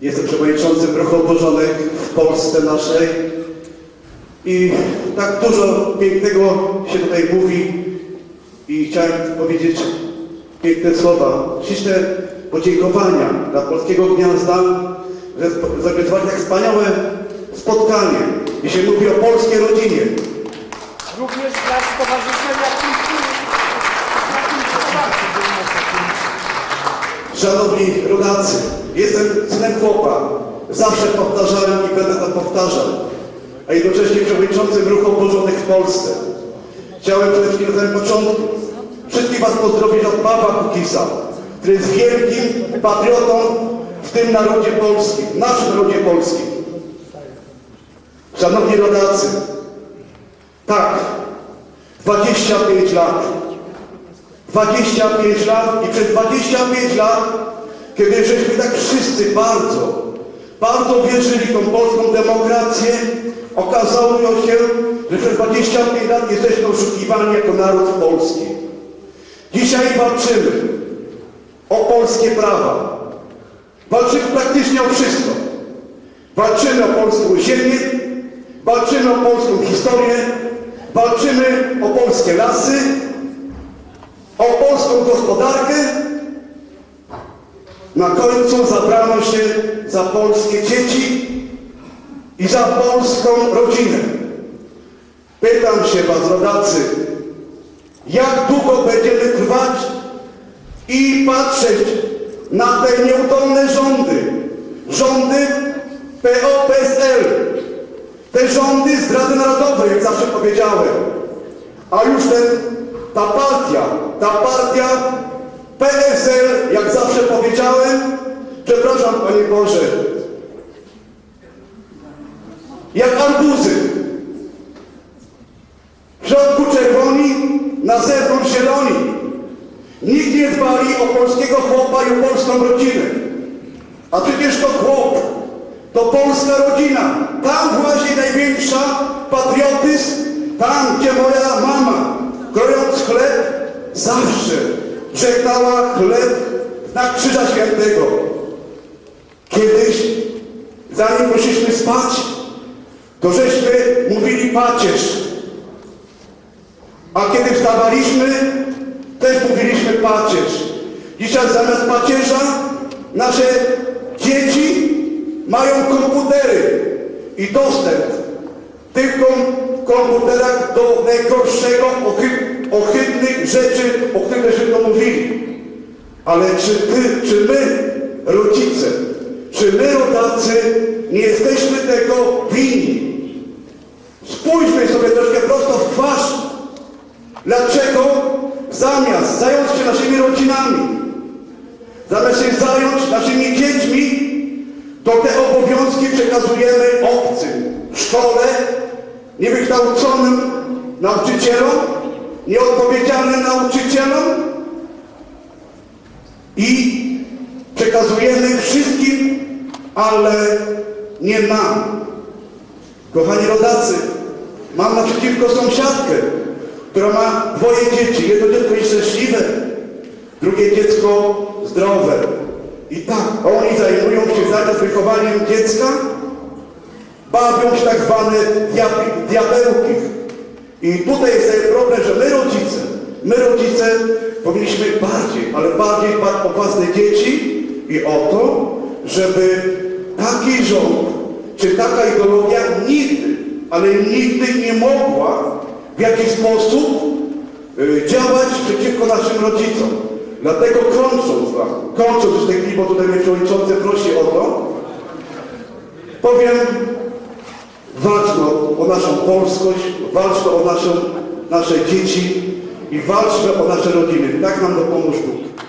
Jestem przewodniczącym ruchu obożonych w Polsce naszej i tak dużo pięknego się tutaj mówi i chciałem powiedzieć piękne słowa, śliczne podziękowania dla Polskiego Gniazda, że zorganizowali tak wspaniałe spotkanie, jeśli mówi o polskiej rodzinie. Również dla Stowarzyszenia Kultury. Szanowni rodacy, jestem synem chłopa. Zawsze powtarzałem i będę to powtarzał. A jednocześnie przewodniczącym ruchu obożonych w Polsce. Chciałem przede wszystkim na samym początku wszystkich Was pozdrowić od Pawła Kukisa, który jest wielkim patriotą w tym narodzie polskim, naszym narodzie polskim. Szanowni rodacy, tak, 25 lat 25 lat i przez 25 lat, kiedy żeśmy tak wszyscy bardzo, bardzo wierzyli w tą polską demokrację, okazało się, że przez 25 lat jesteśmy oszukiwani jako naród polski. Dzisiaj walczymy o polskie prawa. Walczymy praktycznie o wszystko. Walczymy o polską ziemię, walczymy o polską historię, walczymy o polskie lasy, o polską gospodarkę, na końcu zabrano się za polskie dzieci i za polską rodzinę. Pytam się was, rodacy, jak długo będziemy trwać i patrzeć na te nieudolne rządy, rządy PO-PSL, te rządy zdrady narodowej, jak zawsze powiedziałem, a już ten, ta partia, ta partia PSL, jak zawsze powiedziałem, przepraszam Panie Boże, jak arbuzy. W środku czerwoni, na zewnątrz zieloni. Nikt nie dbali o polskiego chłopa i o polską rodzinę. A przecież to chłop, to polska rodzina. Tam właśnie największa patriotyzm, tam gdzie moja zawsze żegnała chleb na krzyża świętego. Kiedyś, zanim poszliśmy spać, to żeśmy mówili pacierz. A kiedy wstawaliśmy, też mówiliśmy pacierz. Dzisiaj zamiast pacierza nasze dzieci mają komputery i dostęp w komputerach do najgorszego, ochy ohydnych rzeczy, o których żeśmy mówili. Ale czy ty, czy my, rodzice, czy my, rodacy, nie jesteśmy tego winni? Spójrzmy sobie troszkę prosto w twarz. Dlaczego zamiast zająć się naszymi rodzinami, zamiast się zająć naszymi dziećmi, to te obowiązki przekazujemy obcym, szkole, niewykształconym nauczycielom, nieodpowiedzialnym nauczycielom i przekazujemy wszystkim, ale nie nam. Kochani rodacy, mam naprzeciwko sąsiadkę, która ma dwoje dzieci. Jedno dziecko jest szczęśliwe, drugie dziecko zdrowe. I tak, oni zajmują się zamiast wychowaniem dziecka, bawią się tak zwane diab- diabełki. I tutaj jest ten problem, że my rodzice, my rodzice powinniśmy bardziej, ale bardziej dbać o własne dzieci i o to, żeby taki rząd, czy taka ideologia nigdy, ale nigdy nie mogła w jakiś sposób y, działać przeciwko naszym rodzicom. Dlatego kończąc, kończąc już tej chwili, bo tutaj mnie przewodniczący prosi o to, powiem, o naszą polskość, walczmy o naszą, nasze dzieci i walczmy o nasze rodziny. Tak nam dopomóż Bóg.